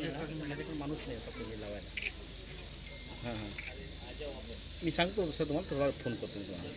माझ्याकडे माणूस नाही असं कोणी लावायला हां हां मी सांगतो तसं तुम्हाला थोडा वेळ फोन करतो मी तुम्हाला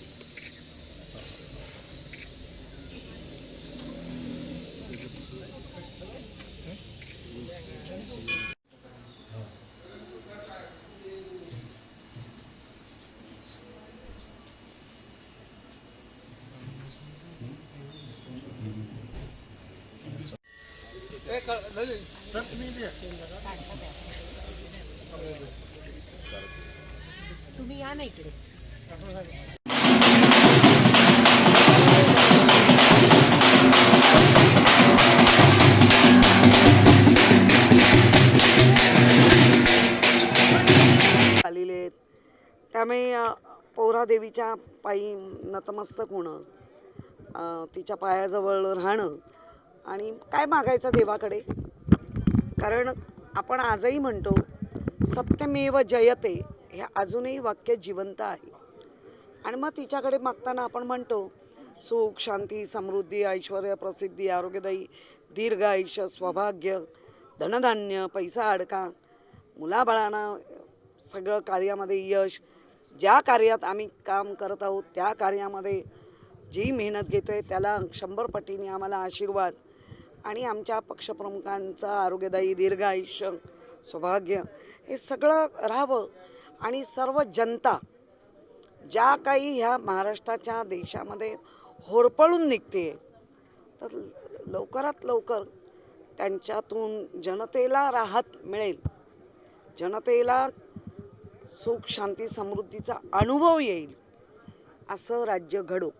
तुम्ही या ना इकडे. आलेले आहेत. त्यामुळे पौरादेवीच्या पायी नतमस्तक होणं तिच्या पायाजवळ राहणं आणि काय मागायचं देवाकडे? कारण आपण आजही म्हणतो सत्यमेव जयते हे अजूनही वाक्य जिवंत आहे. आणि मग तिच्याकडे मागताना आपण म्हणतो सुख शांती समृद्धी ऐश्वर प्रसिद्धी आरोग्यदायी दीर्घ आयुष्य सौभाग्य धनधान्य पैसा अडका मुलाबाळांना सगळं कार्यामध्ये यश ज्या कार्यात आम्ही काम करत आहोत त्या कार्यामध्ये जी मेहनत घेतो आहे त्याला शंभर पटीने आम्हाला आशीर्वाद आणि आमच्या पक्षप्रमुखांचं आरोग्यदायी दीर्घ आयुष्य सौभाग्य हे सगळं राहावं. आणि सर्व जनता ज्या काही ह्या महाराष्ट्राच्या देशामध्ये होरपळून निघते तर लवकरात लवकर त्यांच्यातून जनतेला राहत मिळेल. जनतेला सुख शांती समृद्धीचा अनुभव येईल. असं राज्य घडो.